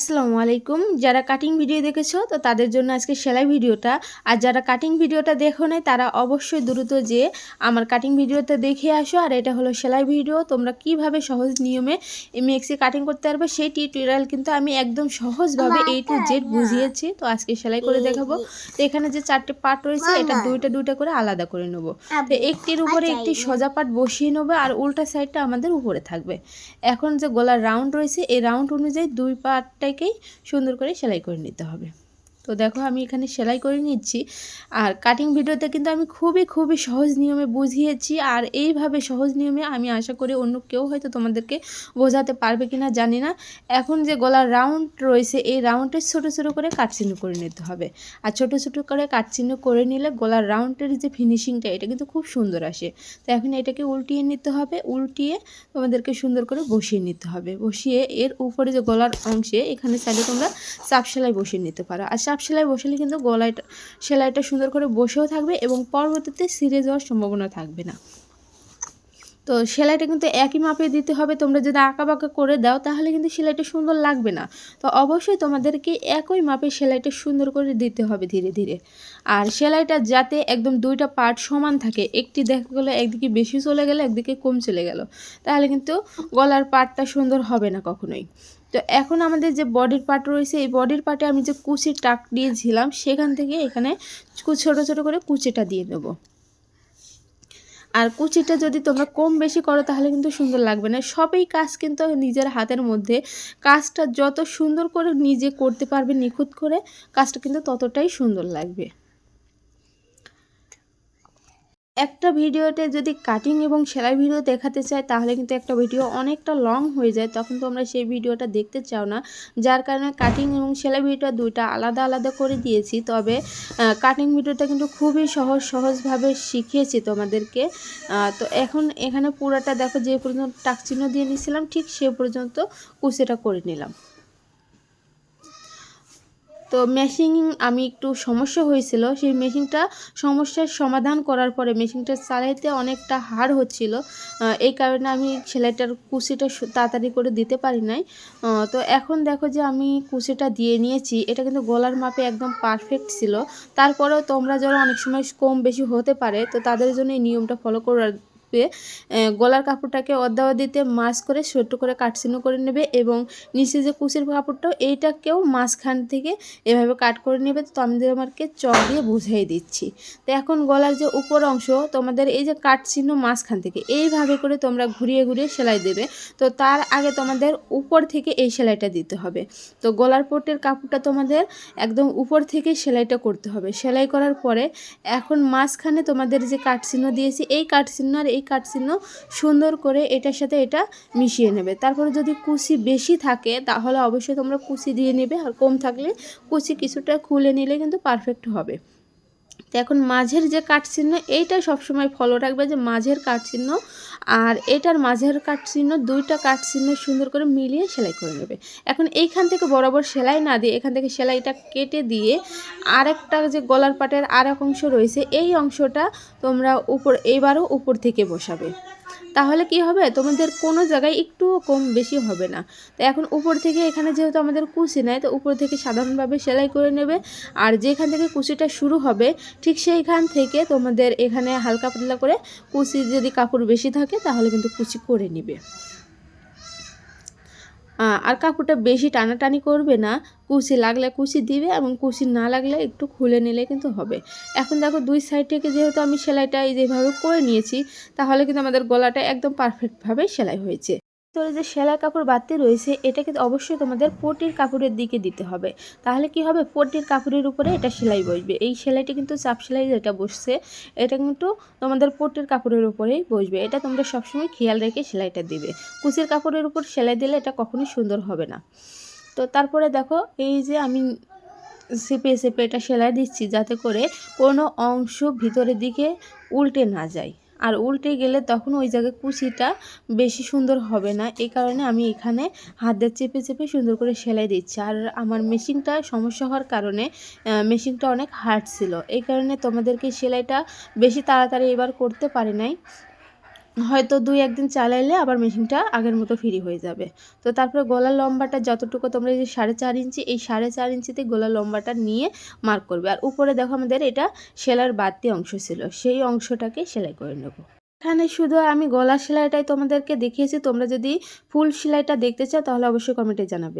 আসসালামু আলাইকুম। যারা কাটিং ভিডিও দেখেছ তো তাদের জন্য আজকে সেলাই ভিডিওটা। আর যারা কাটিং ভিডিওটা দেখো নাই তারা অবশ্যই দ্রুত যে আমার কাটিং ভিডিওটা দেখে আসো। আর এটা হলো সেলাই ভিডিও তোমরা কীভাবে সহজ নিয়মে মেক্সি কাটিং করতে পারবে সেই টিউটোরিয়াল কিন্তু আমি একদম সহজভাবে এই টু জেড বুঝিয়েছি। তো আজকে সেলাই করে দেখাবো। তো এখানে যে চারটে পার্ট রয়েছে এটা দুইটা দুইটা করে আলাদা করে নেব। তো একটির উপরে একটি সোজা পার্ট বসিয়ে নেব আর উল্টা সাইডটা আমাদের উপরে থাকবে। এখন যে গলার রাউন্ড রয়েছে এই রাউন্ড অনুযায়ী দুই পার্টটাকেই সুন্দর করে সেলাই করে নিতে হবে। তো দেখো আমি এখানে সেলাই করে নিচ্ছি। আর কাটিং ভিডিওতে কিন্তু আমি খুবই খুবই সহজ নিয়মে বুঝিয়েছি। আর এইভাবে সহজ নিয়মে আমি আশা করি অন্য কেউ হয়তো তোমাদেরকে বোঝাতে পারবে কিনা জানি না। এখন যে গলার রাউন্ড রয়েছে, এই রাউন্ডের ছোটো ছোটো করে কাটচিহ্ন করে নিতে হবে। আর ছোট ছোট করে কাটচিহ্ন করে নিলে গলার রাউন্ডের যে ফিনিশিংটা এটা কিন্তু খুব সুন্দর আসে। তো এখন এটাকে উল্টিয়ে নিতে হবে, উল্টিয়ে তোমাদেরকে সুন্দর করে বসিয়ে নিতে হবে। বসিয়ে এর উপরে যে গলার অংশে এখানে চাইলে তোমরা চাপ সেলাই বসিয়ে নিতে পারো। আর চাপ সেলাই বসালে কিন্তু গলায়টা, সেলাইটা সুন্দর করে বসেও থাকবে এবং পরবর্তীতে সিরে যাওয়ার সম্ভাবনা থাকবে না। তো সেলাইটা কিন্তু একই মাপে দিতে হবে। তোমরা যদি বাঁকা করে দাও, তাহলে কিন্তু সেলাইটা সুন্দর লাগবে না। তো অবশ্যই তোমাদেরকে একই মাপে সেলাইটা সুন্দর করে দিতে হবে ধীরে ধীরে। আর সেলাইটা যাতে একদম দুইটা পার্ট সমান থাকে, একটি দেখা গেলো একদিকে বেশি চলে গেলে, একদিকে কম চলে গেল, তাহলে কিন্তু গলার পার্টটা সুন্দর হবে না কখনোই। তো এখন আমাদের যে বডির পার্ট রয়েছে, এই বডির পার্টে আমি যে কুচির টাক দিয়েছিলাম, সেখান থেকে এখানে ছোট ছোট করে কুচিটা দিয়ে দেবো। আর কুচিটা যদি তোমরা কম বেশি করো, তাহলে কিন্তু সুন্দর লাগবে না। সবই কাজ কিন্তু নিজের হাতের মধ্যে। কাজটা যত সুন্দর করে নিজে করতে পারবে, নিখুঁত করে, কাজটা কিন্তু ততটাই সুন্দর লাগবে। একটা ভিডিওতে যদি কাটিং এবং সেলাই ভিডিও দেখাতে চাই তাহলে কিন্তু একটা ভিডিও অনেকটা লং হয়ে যায়। তখন তোমরা সেই ভিডিওটা দেখতে চাও না। যার কারণে কাটিং এবং সেলাই ভিডিওটা দুইটা আলাদা আলাদা করে দিয়েছি। তবে কাটিং ভিডিওটা কিন্তু খুবই সহজ সহজভাবে শিখিয়েছি তোমাদেরকে। তো এখন এখানে পুরোটা দেখো, যে পর্যন্ত টাকচিহ্ন দিয়ে নিয়েছিলাম ঠিক সে পর্যন্ত কুচিটা করে নিলাম। তো মেশিন আমি একটু সমস্যা হয়েছিল। সেই মেশিনটা সমস্যার সমাধান করার পরে মেশিনটা চালাইতে অনেকটা হার হচ্ছিল। এই কারণে আমি সেলাইটার কুচিটা তাড়াতাড়ি করে দিতে পারি নাই। তো এখন দেখো যে আমি কুচিটা দিয়ে নিয়েছি। এটা কিন্তু গলার মাপে একদম পারফেক্ট ছিল। তারপরেও তোমরা যারা অনেক সময় কম বেশি হতে পারে, তো তাদের জন্য এই নিয়মটা ফলো করার গলার কাপড়টাকে অর্ধা দিতে মাছ করে ছোট্ট করে কাটচিহ্ন করে নেবে এবং নিচে যে কুচির কাপড়টাও এইটাকেও মাঝখান থেকে এভাবে কাট করে নেবে। তো তোমাদের আমাকে চক দিয়ে বুঝাই দিচ্ছি। তো এখন গলার যে উপর অংশ, তোমাদের এই যে কাটচিহ্ন মাঝখান থেকে, এইভাবে করে তোমরা ঘুরিয়ে ঘুরিয়ে সেলাই দেবে। তো তার আগে তোমাদের উপর থেকে এই সেলাইটা দিতে হবে। তো গলার পটের কাপড়টা তোমাদের একদম উপর থেকে সেলাইটা করতে হবে। সেলাই করার পরে এখন মাঝখানে তোমাদের যে কাটচিহ্ন দিয়েছি, এই কাটচিহ্ন আর এই কাটচিহ্ন সুন্দর করে এটার সাথে এটা মিশিয়ে নেবে। তারপরে যদি কুচি বেশি থাকে, তাহলে অবশ্যই তোমরা কুচি দিয়ে নেবে, আর কম থাকলে কুচি কিছুটা খুলে নিলে কিন্তু পারফেক্ট হবে। তো এখন মাঝের যে কাটচিহ্ন এইটা সবসময় ফলো রাখবে যে মাঝের কাটচিহ্ন আর এটার মাঝের কাটচিহ্ন দুইটা কাটচিহ্ন সুন্দর করে মিলিয়ে সেলাই করে নেবে। এখন এইখান থেকে বরাবর সেলাই না দিয়ে এখান থেকে সেলাইটা কেটে দিয়ে আরেকটা যে গলার পাটের আর এক অংশ রয়েছে, এই অংশটা তোমরা উপর, এইবারও উপর থেকে বসাবে। তাহলে কি হবে? তোমাদের কোনো জায়গায় একটুও কম বেশি হবে না। তো এখন উপর থেকে এখানে যেহেতু আমাদের কুচি নেয় তো উপর থেকে সাধারণভাবে সেলাই করে নেবে। আর যেখান থেকে কুচিটা শুরু হবে, ঠিক সেইখান থেকে তোমাদের এখানে হালকা পাতলা করে কুচি যদি কাপড় বেশি থাকে, তাহলে কিন্তু কুচি করে নিবে। আর কাপড়টা বেশি টানাটানি করবে না। কুচি লাগলে কুচি দিবে এবং কুচি না লাগলে একটু খুলে নিলে কিন্তু হবে। এখন দেখো দুই সাইড থেকে যেহেতু আমি সেলাইটা এই যেভাবে করে নিয়েছি, তাহলে কিন্তু আমাদের গলাটা একদম পারফেক্টভাবে সেলাই হয়েছে। ভিতরে যে সেলাই কাপড় বাড়তি রয়েছে এটা কিন্তু অবশ্যই তোমাদের পটির কাপড়ের দিকে দিতে হবে। তাহলে কি হবে? পটির কাপড়ের উপরে এটা সেলাই বসবে। এই সেলাইটি কিন্তু চাপ সেলাই যেটা বসছে, এটা কিন্তু তোমাদের পটির কাপড়ের উপরেই বসবে। এটা তোমরা সবসময় খেয়াল রেখে সেলাইটা দিবে। কুচির কাপড়ের উপর সেলাই দিলে এটা কখনোই সুন্দর হবে না। তো তারপরে দেখো, এই যে আমি সেপে সেপে এটা সেলাই দিচ্ছি যাতে করে কোনো অংশ ভিতরের দিকে উল্টে না যায়। আর উল্টে গেলে তখন ওই জায়গায় কুচিটা বেশি সুন্দর হবে না। এই কারণে আমি এখানে হাত চেপে চেপে সুন্দর করে সেলাই দিচ্ছি। আর আমার মেশিনটা সমস্যা হওয়ার কারণে মেশিনটা অনেক হার্ড ছিল। এই কারণে তোমাদেরকে সেলাইটা বেশি তাড়াতাড়ি এবার করতে পারি নাই। হয়তো দুই একদিন চালাইলে আবার মেশিনটা আগের মতো ফ্রি হয়ে যাবে। তো তারপরে গলার লম্বাটা যতটুকু তোমরা যে সাড়ে চার ইঞ্চি, এই সাড়ে চার ইঞ্চিতে গলার লম্বাটা নিয়ে মার্ক করবে। আর উপরে দেখো আমাদের এটা সেলাইয়ের বাড়তি অংশ ছিল, সেই অংশটাকে সেলাই করে নেব। এখানে শুধু আমি গলা সেলাইটাই তোমাদেরকে দেখিয়েছি, তোমরা যদি ফুল সেলাইটা দেখতে চাও তাহলে অবশ্যই কমেন্টে জানাবে।